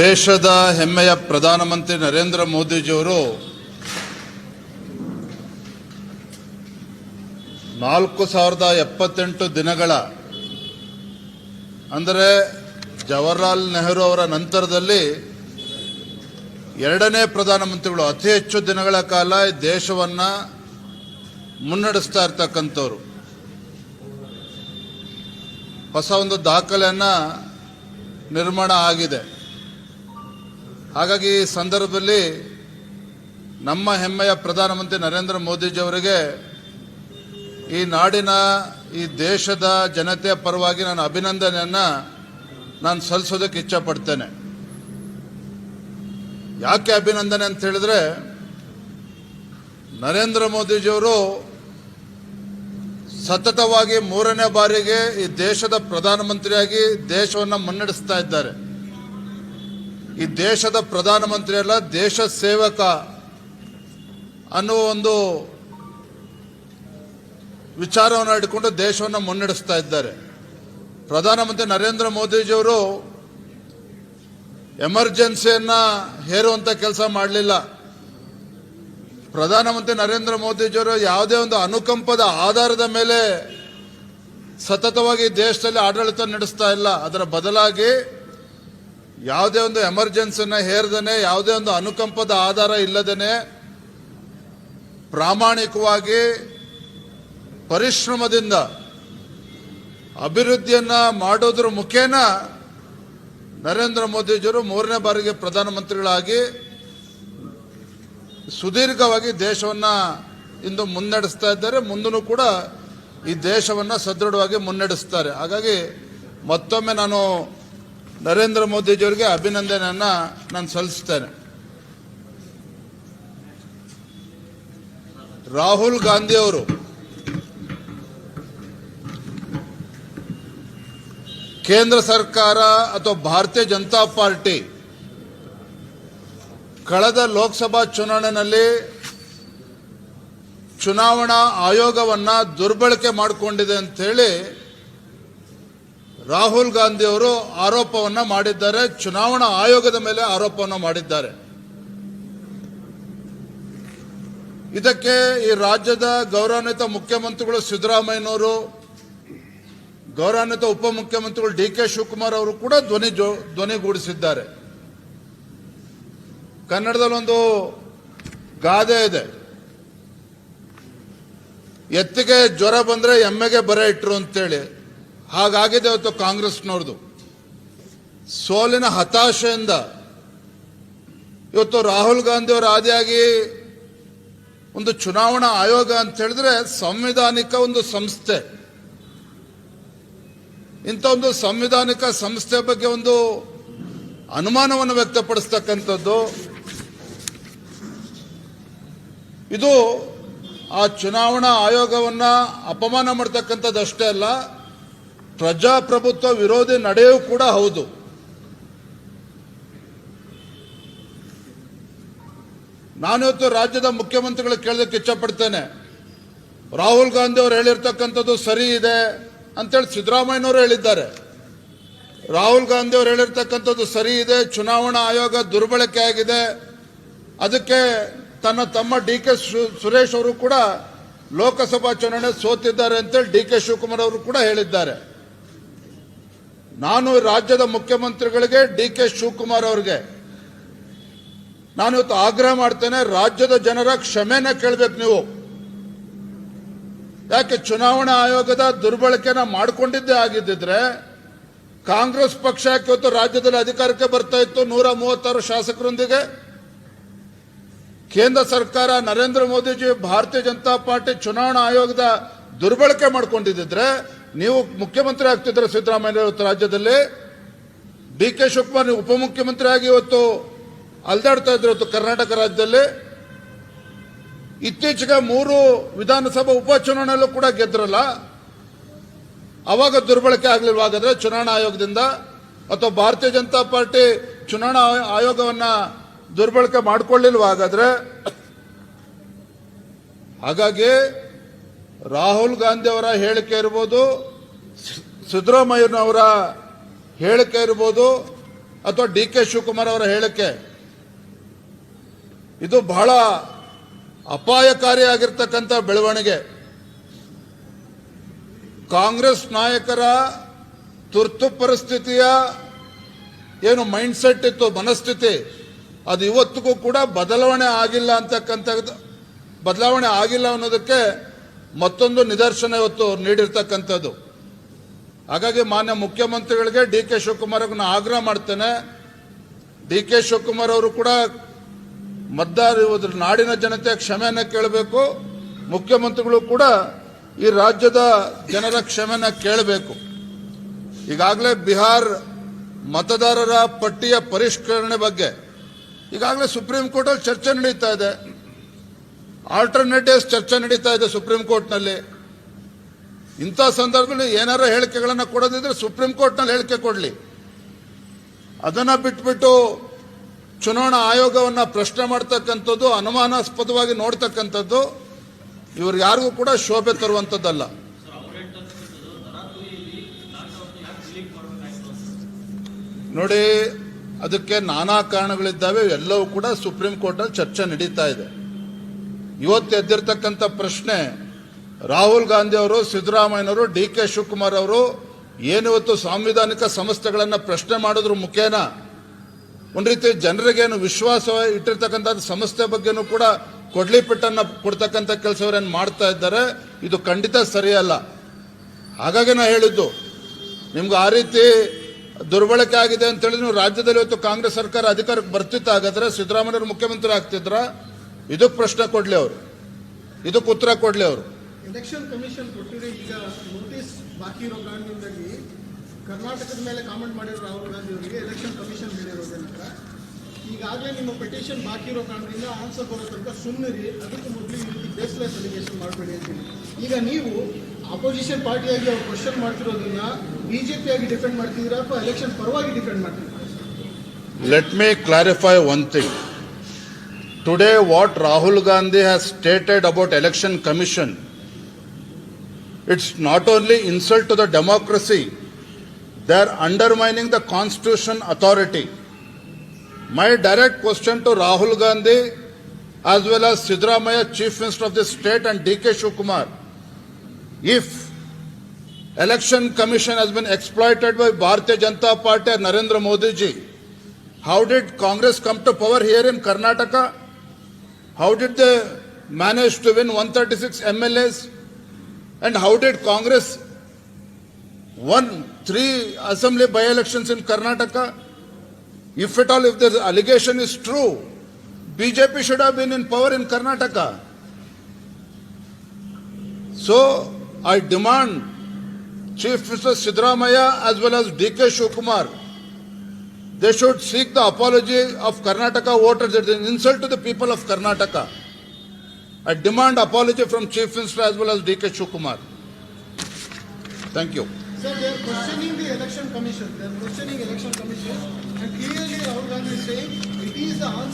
ದೇಶದ ಹೆಮ್ಮೆಯ ಪ್ರಧಾನಮಂತ್ರಿ ನರೇಂದ್ರ ಮೋದಿಜಿಯವರು ನಾಲ್ಕು ಸಾವಿರದ ಎಪ್ಪತ್ತೆಂಟು ದಿನಗಳ, ಅಂದರೆ ಜವಾಹರ್ಲಾಲ್ ನೆಹರು ಅವರ ನಂತರದಲ್ಲಿ ಎರಡನೇ ಪ್ರಧಾನಮಂತ್ರಿಗಳು ಅತಿ ಹೆಚ್ಚು ದಿನಗಳ ಕಾಲ ದೇಶವನ್ನು ಮುನ್ನಡೆಸ್ತಾ ಇರ್ತಕ್ಕಂಥವ್ರು. ಹೊಸ ಒಂದು ದಾಖಲೆಯನ್ನು ನಿರ್ಮಾಣ ಆಗಿದೆ. ಹಾಗಾಗಿ ಈ ಸಂದರ್ಭದಲ್ಲಿ ನಮ್ಮ ಹೆಮ್ಮೆಯ ಪ್ರಧಾನಮಂತ್ರಿ ನರೇಂದ್ರ ಮೋದಿಜಿಯವರಿಗೆ ಈ ನಾಡಿನ, ಈ ದೇಶದ ಜನತೆಯ ಪರವಾಗಿ ನಾನು ಅಭಿನಂದನೆಯನ್ನು ನಾನು ಸಲ್ಲಿಸೋದಕ್ಕೆ ಇಚ್ಛಪಡ್ತೇನೆ. ಯಾಕೆ ಅಭಿನಂದನೆ ಅಂತ ಹೇಳಿದ್ರೆ, ನರೇಂದ್ರ ಮೋದಿಜಿಯವರು ಸತತವಾಗಿ ಮೂರನೇ ಬಾರಿಗೆ ಈ ದೇಶದ ಪ್ರಧಾನಮಂತ್ರಿಯಾಗಿ ದೇಶವನ್ನು ಮುನ್ನಡೆಸ್ತಾ ಇದ್ದಾರೆ. ಈ ದೇಶದ ಪ್ರಧಾನಮಂತ್ರಿ ಅಲ್ಲ ದೇಶ ಸೇವಕ ಅನ್ನೋ ಒಂದು ವಿಚಾರವನ್ನು ಇಟ್ಕೊಂಡು ದೇಶವನ್ನು ಮುನ್ನಡೆಸ್ತಾ ಇದ್ದಾರೆ. ಪ್ರಧಾನಮಂತ್ರಿ ನರೇಂದ್ರ ಮೋದಿಜಿಯವರು ಎಮರ್ಜೆನ್ಸಿಯನ್ನು ಹೇರುವಂಥ ಕೆಲಸ ಮಾಡಲಿಲ್ಲ. ಪ್ರಧಾನಮಂತ್ರಿ ನರೇಂದ್ರ ಮೋದಿಜಿಯವರು ಯಾವುದೇ ಒಂದು ಅನುಕಂಪದ ಆಧಾರದ ಮೇಲೆ ಸತತವಾಗಿ ದೇಶದಲ್ಲಿ ಆಡಳಿತ ನಡೆಸ್ತಾ ಇಲ್ಲ. ಅದರ ಬದಲಾಗಿ ಯಾವುದೇ ಒಂದು ಎಮರ್ಜೆನ್ಸಿನ ಹೇರದೇನೆ, ಯಾವುದೇ ಒಂದು ಅನುಕಂಪದ ಆಧಾರ ಇಲ್ಲದೇ ಪ್ರಾಮಾಣಿಕವಾಗಿ ಪರಿಶ್ರಮದಿಂದ ಅಭಿವೃದ್ಧಿಯನ್ನ ಮಾಡೋದ್ರ ಮುಖೇನ ನರೇಂದ್ರ ಮೋದಿಜಿಯವರು ಮೂರನೇ ಬಾರಿಗೆ ಪ್ರಧಾನಮಂತ್ರಿಗಳಾಗಿ ಸುದೀರ್ಘವಾಗಿ ದೇಶವನ್ನ ಇಂದು ಮುನ್ನಡೆಸ್ತಾ ಇದ್ದಾರೆ. ಮುಂದೂ ಕೂಡ ಈ ದೇಶವನ್ನ ಸದೃಢವಾಗಿ ಮುನ್ನಡೆಸ್ತಾರೆ. ಹಾಗಾಗಿ ಮತ್ತೊಮ್ಮೆ ನಾನು ನರೇಂದ್ರ ಮೋದಿಜಿಯವರಿಗೆ ಅಭಿನಂದನೆಯನ್ನು ನಾನು ಸಲ್ಲಿಸ್ತೇನೆ. ರಾಹುಲ್ ಗಾಂಧಿ ಅವರು ಕೇಂದ್ರ ಸರ್ಕಾರ ಅಥವಾ ಭಾರತೀಯ ಜನತಾ ಪಾರ್ಟಿ ಕಳೆದ ಲೋಕಸಭಾ ಚುನಾವಣೆಯಲ್ಲಿ ಚುನಾವಣಾ ಆಯೋಗವನ್ನು ದುರ್ಬಳಕೆ ಮಾಡಿಕೊಂಡಿದೆ ಅಂತ ಹೇಳಿ ರಾಹುಲ್ ಗಾಂಧಿ ಅವರು ಆರೋಪವನ್ನ ಮಾಡಿದ್ದಾರೆ. ಚುನಾವಣಾ ಆಯೋಗದ ಮೇಲೆ ಆರೋಪವನ್ನು ಮಾಡಿದ್ದಾರೆ. ಇದಕ್ಕೆ ಈ ರಾಜ್ಯದ ಗೌರವಾನ್ವಿತ ಮುಖ್ಯಮಂತ್ರಿಗಳು ಸಿದ್ದರಾಮಯ್ಯನವರು, ಗೌರವಾನ್ವಿತ ಉಪಮುಖ್ಯಮಂತ್ರಿಗಳು ಡಿ ಕೆ ಶಿವಕುಮಾರ್ ಅವರು ಕೂಡ ಧ್ವನಿ ಜೋ, ಧ್ವನಿಗೂಡಿಸಿದ್ದಾರೆ. ಕನ್ನಡದಲ್ಲಿ ಒಂದು ಗಾದೆ ಇದೆ. ಎತ್ತಿಗೆ ಜ್ವರ ಬಂದ್ರೆ ಎಮ್ಮೆಗೆ ಬರ ಇಟ್ಟರು ಅಂತೇಳಿ. ಹಾಗಾಗಿದೆ ಇವತ್ತು ಕಾಂಗ್ರೆಸ್ನವ್ರದ್ದು ಸೋಲಿನ ಹತಾಶೆಯಿಂದ ಇವತ್ತು ರಾಹುಲ್ ಗಾಂಧಿ ಅವರ ಆದಿಯಾಗಿ ಒಂದು ಚುನಾವಣಾ ಆಯೋಗ ಅಂತ ಹೇಳಿದ್ರೆ ಸಂವಿಧಾನಿಕ ಒಂದು ಸಂಸ್ಥೆ. ಇಂಥ ಒಂದು ಸಂವಿಧಾನಿಕ ಸಂಸ್ಥೆ ಬಗ್ಗೆ ಒಂದು ಅನುಮಾನವನ್ನು ವ್ಯಕ್ತಪಡಿಸ್ತಕ್ಕಂಥದ್ದು. ಇದು ಆ ಚುನಾವಣಾ ಆಯೋಗವನ್ನ ಅಪಮಾನ ಮಾಡ್ತಕ್ಕಂಥದ್ದು ಅಷ್ಟೇ ಅಲ್ಲ ಪ್ರಜಾಪ್ರಭುತ್ವ ವಿರೋಧಿ ನಡೆಯೂ ಕೂಡ ಹೌದು. ನಾನಿವತ್ತು ರಾಜ್ಯದ ಮುಖ್ಯಮಂತ್ರಿಗಳು ಕೇಳೋದಕ್ಕೆ ಇಚ್ಛಪಡ್ತೇನೆ. ರಾಹುಲ್ ಗಾಂಧಿ ಅವರು ಹೇಳಿರ್ತಕ್ಕಂಥದ್ದು ಸರಿ ಇದೆ ಅಂತೇಳಿ ಸಿದ್ದರಾಮಯ್ಯನವರು ಹೇಳಿದ್ದಾರೆ. ರಾಹುಲ್ ಗಾಂಧಿ ಅವರು ಹೇಳಿರ್ತಕ್ಕಂಥದ್ದು ಸರಿ ಇದೆ, ಚುನಾವಣಾ ಆಯೋಗ ದುರ್ಬಳಕೆ ಆಗಿದೆ. ಅದಕ್ಕೆ ತನ್ನ ತಮ್ಮ ಡಿ ಕೆ ಸುರೇಶ್ ಅವರು ಕೂಡ ಲೋಕಸಭಾ ಚುನಾವಣೆ ಸೋತಿದ್ದಾರೆ ಅಂತೇಳಿ ಡಿ ಕೆ ಶಿವಕುಮಾರ್ ಅವರು ಕೂಡ ಹೇಳಿದ್ದಾರೆ. ನಾನು ರಾಜ್ಯದ ಮುಖ್ಯಮಂತ್ರಿಗಳಿಗೆ ಡಿ ಕೆ ಶಿವಕುಮಾರ್ ಅವರಿಗೆ. ನಾನು ಇವತ್ತು ಆಗ್ರಹ ಮಾಡ್ತೇನೆ, ರಾಜ್ಯದ ಜನರ ಕ್ಷಮೆನ ಕೇಳಬೇಕು ನೀವು. ಯಾಕೆ ಚುನಾವಣಾ ಆಯೋಗದ ದುರ್ಬಳಕೆನ ಮಾಡಿಕೊಂಡಿದ್ದೇ ಆಗಿದ್ದಿದ್ರೆ, ಕಾಂಗ್ರೆಸ್ ಪಕ್ಷ ಯಾಕೆ ಇವತ್ತು ರಾಜ್ಯದಲ್ಲಿ ಅಧಿಕಾರಕ್ಕೆ ಬರ್ತಾ ಇತ್ತು ನೂರ ಮೂವತ್ತಾರು ಶಾಸಕರೊಂದಿಗೆ? ಕೇಂದ್ರ ಸರ್ಕಾರ ನರೇಂದ್ರ ಮೋದಿಜಿ ಭಾರತೀಯ ಜನತಾ ಪಾರ್ಟಿ ಚುನಾವಣಾ ಆಯೋಗದ ದುರ್ಬಳಕೆ ಮಾಡ್ಕೊಂಡಿದ್ದಿದ್ರೆ ನೀವು ಮುಖ್ಯಮಂತ್ರಿ ಆಗ್ತಿದ್ರೆ ಸಿದ್ದರಾಮಯ್ಯ ರಾಜ್ಯದಲ್ಲಿ ಡಿ ಕೆ ಶಿವಕುಮಾರ್ ನೀವು ಉಪಮುಖ್ಯಮಂತ್ರಿ ಆಗಿ ಇವತ್ತು ಅಲ್ದಾಡ್ತಾ ಇದ್ರು ಇವತ್ತು ಕರ್ನಾಟಕ ರಾಜ್ಯದಲ್ಲಿ ಇತ್ತೀಚೆಗೆ ಮೂರು ವಿಧಾನಸಭಾ ಉಪಚುನಾವಣೆಯಲ್ಲೂ ಕೂಡ ಗೆದ್ರಲ್ಲ. ಅವಾಗ ದುರ್ಬಳಕೆ ಆಗಲಿಲ್ವಾಗಾದ್ರೆ ಚುನಾವಣಾ ಆಯೋಗದಿಂದ ಅಥವಾ ಭಾರತೀಯ ಜನತಾ ಪಾರ್ಟಿ ಚುನಾವಣಾ ಆಯೋ- ಆಯೋಗವನ್ನ ದುರ್ಬಳಕೆ ಮಾಡಿಕೊಳ್ಳಿಲ್ವಾಗಾದ್ರೆ ಹಾಗಾಗಿ ರಾಹುಲ್ ಗಾಂಧಿ ಅವರ ಹೇಳಿಕೆ ಇರ್ಬೋದು, ಸಿದ್ದರಾಮಯ್ಯನವರ ಹೇಳಿಕೆ ಇರ್ಬೋದು, ಅಥವಾ ಡಿ ಕೆ ಶಿವಕುಮಾರ್ ಅವರ ಹೇಳಿಕೆ. ಇದು ಬಹಳ ಅಪಾಯಕಾರಿಯಾಗಿರ್ತಕ್ಕಂಥ ಬೆಳವಣಿಗೆ. ಕಾಂಗ್ರೆಸ್ ನಾಯಕರ ತುರ್ತು ಪರಿಸ್ಥಿತಿಯ ಏನು ಮೈಂಡ್ ಸೆಟ್ ಇತ್ತು, ಮನಸ್ಥಿತಿ, ಅದು ಇವತ್ತಿಗೂ ಕೂಡ ಬದಲಾವಣೆ ಆಗಿಲ್ಲ ಅಂತಕ್ಕಂಥ, ಬದಲಾವಣೆ ಆಗಿಲ್ಲ ಅನ್ನೋದಕ್ಕೆ ಮತ್ತೊಂದು ನಿದರ್ಶನ ಇವತ್ತು ನೀಡಿರ್ತಕ್ಕಂಥದ್ದು. ಹಾಗಾಗಿ ಮಾನ್ಯ ಮುಖ್ಯಮಂತ್ರಿಗಳಿಗೆ ಡಿ ಕೆ ಶಿವಕುಮಾರ್ ಅವ್ರನ್ನ ಆಗ್ರಹ ಮಾಡ್ತೇನೆ. ಡಿ ಕೆ ಶಿವಕುಮಾರ್ ಅವರು ಕೂಡ ಮತದಾರ ನಾಡಿನ ಜನತೆ ಕ್ಷಮೆಯನ್ನ ಕೇಳಬೇಕು. ಮುಖ್ಯಮಂತ್ರಿಗಳು ಕೂಡ ಈ ರಾಜ್ಯದ ಜನರ ಕ್ಷಮೆಯನ್ನ ಕೇಳಬೇಕು. ಈಗಾಗಲೇ ಬಿಹಾರ್ ಮತದಾರರ ಪಟ್ಟಿಯ ಪರಿಷ್ಕರಣೆ ಬಗ್ಗೆ ಈಗಾಗಲೇ ಸುಪ್ರೀಂ ಕೋರ್ಟಲ್ಲಿ ಚರ್ಚೆ ನಡೀತಾ ಇದೆ. ಆಲ್ಟರ್ನೇಟಿವ್ಸ್ ಚರ್ಚೆ ನಡೀತಾ ಇದೆ ಸುಪ್ರೀಂ ಕೋರ್ಟ್ನಲ್ಲಿ ಇಂಥ ಸಂದರ್ಭದಲ್ಲಿ ಏನಾರ ಹೇಳಿಕೆಗಳನ್ನು ಕೊಡೋದಿದ್ರೆ ಸುಪ್ರೀಂ ಕೋರ್ಟ್ನಲ್ಲಿ ಹೇಳಿಕೆ ಕೊಡಲಿ. ಅದನ್ನು ಬಿಟ್ಬಿಟ್ಟು ಚುನಾವಣಾ ಆಯೋಗವನ್ನು ಪ್ರಶ್ನೆ ಮಾಡ್ತಕ್ಕಂಥದ್ದು, ಅನುಮಾನಾಸ್ಪದವಾಗಿ ನೋಡ್ತಕ್ಕಂಥದ್ದು, ಇವ್ರು ಯಾರಿಗೂ ಕೂಡ ಶೋಭೆ ತರುವಂಥದ್ದಲ್ಲ. ನೋಡಿ, ಅದಕ್ಕೆ ನಾನಾ ಕಾರಣಗಳಿದ್ದಾವೆ, ಎಲ್ಲವೂ ಕೂಡ ಸುಪ್ರೀಂ ಕೋರ್ಟಲ್ಲಿ ಚರ್ಚೆ ನಡೀತಾ ಇದೆ. ಇವತ್ತು ಎದ್ದಿರ್ತಕ್ಕಂಥ ಪ್ರಶ್ನೆ, ರಾಹುಲ್ ಗಾಂಧಿ ಅವರು ಸಿದ್ದರಾಮಯ್ಯನವರು ಡಿ ಕೆ ಶಿವಕುಮಾರ್ ಅವರು ಏನಿವತ್ತು ಸಾಂವಿಧಾನಿಕ ಸಂಸ್ಥೆಗಳನ್ನು ಪ್ರಶ್ನೆ ಮಾಡೋದ್ರ ಮುಖೇನ? ಒಂದು ರೀತಿ ಜನರಿಗೇನು ವಿಶ್ವಾಸ ಇಟ್ಟಿರ್ತಕ್ಕಂಥ ಸಂಸ್ಥೆ ಬಗ್ಗೆನೂ ಕೂಡ ಕೊಡ್ಲಿ ಪೆಟ್ಟನ್ನ ಕೊಡ್ತಕ್ಕಂಥ ಕೆಲಸವರೇನು ಮಾಡ್ತಾ ಇದ್ದಾರೆ, ಇದು ಖಂಡಿತ ಸರಿಯಲ್ಲ. ಹಾಗಾಗಿ ನಾ ಹೇಳಿದ್ದು, ನಿಮ್ಗೆ ಆ ರೀತಿ ದುರ್ಬಳಕೆ ಆಗಿದೆ ಅಂತ ಹೇಳಿ ನೀವು ರಾಜ್ಯದಲ್ಲಿ ಇವತ್ತು ಕಾಂಗ್ರೆಸ್ ಸರ್ಕಾರ ಅಧಿಕಾರಕ್ಕೆ ಬರ್ತಿತ್ತು, ಹಾಗಾದ್ರೆ ಸಿದ್ದರಾಮಯ್ಯವರು ಮುಖ್ಯಮಂತ್ರಿ ಆಗ್ತಿದ್ರ? ಇದಕ್ಕೆ ಪ್ರಶ್ನೆ ಕೊಡಲಿ ಅವರು. ಇದಕ್ಕೆ ಉತ್ತರ ಕೊಡ್ಲಿ ಅವರು. ಎಲೆಕ್ಷನ್ ಕಮಿಷನ್ ಕೊಟ್ಟಿರೋ ಈಗ ನೋಟಿಸ್ ಬಾಕಿ ಇರೋ ಕಾರಣದಿಂದಾಗಿ ಕರ್ನಾಟಕದ ಮೇಲೆ ಕಾಮೆಂಟ್ ಮಾಡಿರೋ ರಾಹುಲ್ ಗಾಂಧಿ ಅವರಿಗೆ ಎಲೆಕ್ಷನ್ ಕಮಿಷನ್ ಹೇಳಿರೋದೇನಂತ ಈಗಾಗಲೇ ನಿಮ್ಮ ಪೆಟಿಷನ್ ಬಾಕಿ ಇರೋ ಕಾರಣದಿಂದ ಆನ್ಸರ್ ಬರೋ ತನಕ ಸುಮ್ಮನಿರಿ ಅದಕ್ಕೆ ಮೊದಲು ಈ ರೀತಿ ಬೇಸ್ಲೆಸ್ ಅಲಿಗೇಷನ್ ಮಾಡಬೇಡಿ ಅಂತೀನಿ ಈಗ ನೀವು ಅಪೋಸಿಷನ್ ಪಾರ್ಟಿಯಾಗಿ ಅವ್ರು ಕ್ವಶನ್ ಮಾಡ್ತಿರೋದನ್ನ ಬಿಜೆಪಿ ಆಗಿ ಡಿಫೆಂಡ್ ಮಾಡ್ತಿದ್ದೀರಾ ಅಥವಾ ಎಲೆಕ್ಷನ್ ಪರವಾಗಿ ಡಿಫೆಂಡ್ ಮಾಡ್ತೀರಾ let me clarify one thing. Today, what Rahul Gandhi has stated about election commission, it's not only insult to the democracy, they are undermining the constitution authority. My direct question to Rahul Gandhi, as well as Sidramaya, Chief Minister of the state, and D.K. Shivakumar, if election commission has been exploited by Bharatiya Janata Party and Narendra Modi ji, how did Congress come to power here in Karnataka? How did they manage to win 136 MLAs? And how did Congress won three assembly by-elections in Karnataka? If at all, if the allegation is true, BJP should have been in power in Karnataka. So I demand Chief Minister Sidramaya as well as DK Shivakumar they should seek the apology of Karnataka voters. It's an insult to the people of Karnataka. I demand apology from Chief Minister as well as DK Shivakumar. Thank you. Sir, they are questioning the election commission. They are questioning election commission, and clearly Rahul Gandhi is saying it is the answer.